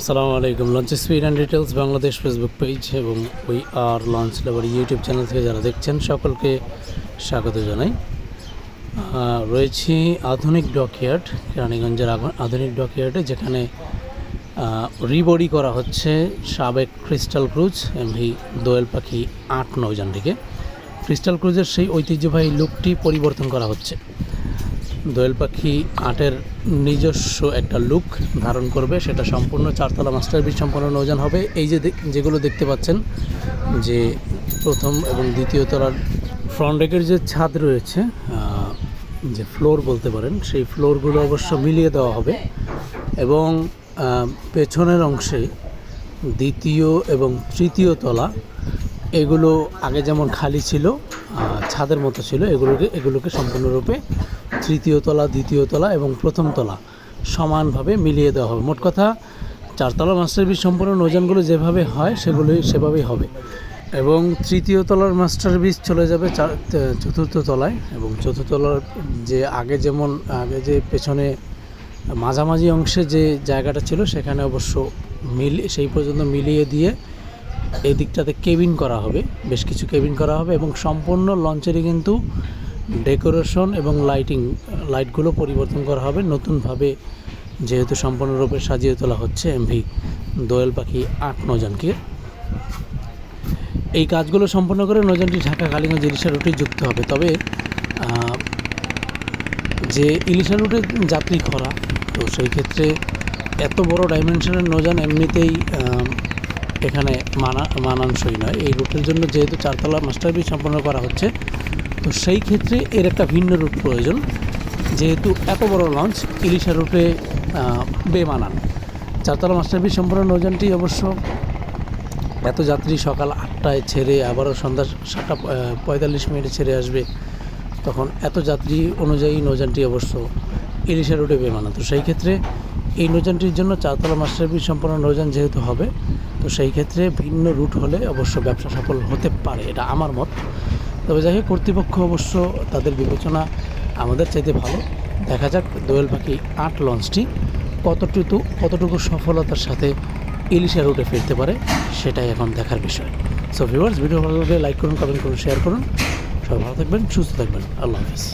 আসসালামু আলাইকুম। Launch speed and details Bangladesh Facebook page এবং we are launch labour YouTube channel থেকে যারা দেখছেন, সকলকে স্বাগত জানাই। রয়েছি আধুনিক ডকইয়ার্ড রানীগঞ্জের আগু- আধুনিক ডকইয়ার্ডে যেখানে রিবডি করা হচ্ছে সাবেক ক্রিস্টাল ক্রুজ এমভি দোয়েল পাখি আট নৌযানটিকে ক্রিস্টাল ক্রুজের সেই ঐতিহ্যবাহী লুকটি পরিবর্তন করা হচ্ছে। দোয়েল পাখি আটের নিজস্ব একটা লুক ধারণ করবে, সেটা সম্পূর্ণ চারতলা মাস্টার বিট সম্পূর্ণ নৌযান হবে। এই যে যেগুলো দেখতে পাচ্ছেন, যে প্রথম এবং দ্বিতীয় তলার ফ্রন্ট ডেকের যে ছাদ রয়েছে যে ফ্লোর বলতে পারেন, সেই ফ্লোরগুলো অবশ্য মিলিয়ে দেওয়া হবে এবং পেছনের অংশে দ্বিতীয় এবং তৃতীয় তলা এগুলো আগে যেমন খালি ছিল ছাদের মতো ছিল, এগুলোকে এগুলোকে সম্পূর্ণরূপে তৃতীয় তলা, দ্বিতীয় তলা এবং প্রথম তলা সমানভাবে মিলিয়ে দেওয়া হবে। মোট কথা, চারতলা মাস্টার বিচ সম্পূর্ণ নৌযানগুলো যেভাবে হয়, সেগুলোই, সেভাবেই হবে। এবং তৃতীয় তলার মাস্টার বিচ চলে যাবে চতুর্থ তলায় এবং চতুর্থ তলার যে আগে যেমন, আগে যে পেছনে মাঝামাঝি অংশে যে জায়গাটা ছিল, সেখানে অবশ্য মিল, সেই পর্যন্ত মিলিয়ে দিয়ে এই দিকটাতে কেবিন করা হবে, বেশ কিছু কেবিন করা হবে এবং সম্পূর্ণ লঞ্চেরই কিন্তু ডেকোরেশন এবং লাইটিং লাইটগুলো পরিবর্তন করা হবে। নতুনভাবে যেহেতু সম্পূর্ণরূপে সাজিয়ে তোলা হচ্ছে এমভি দোয়েল পাখি আট নজনকে এই কাজগুলো সম্পন্ন করে নৌজানটি ঢাকা কালীগঞ্জ ইলিশা রুটে যুক্ত হবে। তবে যে ইলিশা রুটে যাত্রী খরা, তো সেই ক্ষেত্রে এত বড় ডাইমেনশনের নৌযান এমনিতেই এখানে মানা, মানানসই নয়। এই রুটের জন্য যেহেতু চারতলা মাস্টার ব্রিজ সম্পন্ন করা হচ্ছে, তো সেই ক্ষেত্রে এর একটা ভিন্ন রুট প্রয়োজন। যেহেতু এত বড় লঞ্চ ইলিশা রুটে বেমানান। চারতলা মাস্টার ব্রিজ সম্পন্ন নৌযানটি অবশ্য এত যাত্রী সকাল আটটায় ছেড়ে আবারও সন্ধ্যা সাতটা পঁয়তাল্লিশ মিনিটে ছেড়ে আসবে, তখন এত যাত্রী অনুযায়ী নৌযানটি অবশ্য ইলিশা রুটে বেমানা তো সেই ক্ষেত্রে এই নৌযানটির জন্য চারতলা মাস্টার ব্রিজ সম্পন্ন নৌযান যেহেতু হবে, তো সেই ক্ষেত্রে ভিন্ন রুট হলে অবশ্য ব্যবসা সফল হতে পারে, এটা আমার মত। তবে যাই হোক, কর্তৃপক্ষ অবশ্য তাদের বিবেচনা আমাদের চাইতে ভালো। দেখা যাক দোয়েল পাখি আট লঞ্চটি কতটুকু কতটুকু সফলতার সাথে ইলিশা রুটে ফিরতে পারে, সেটাই এখন দেখার বিষয়। সো ভিউয়ার্স ভিডিও ভালো লাগলে লাইক করুন কমেন্ট করুন শেয়ার করুন। সবাই ভালো থাকবেন, সুস্থ থাকবেন। আল্লাহ হাফিজ।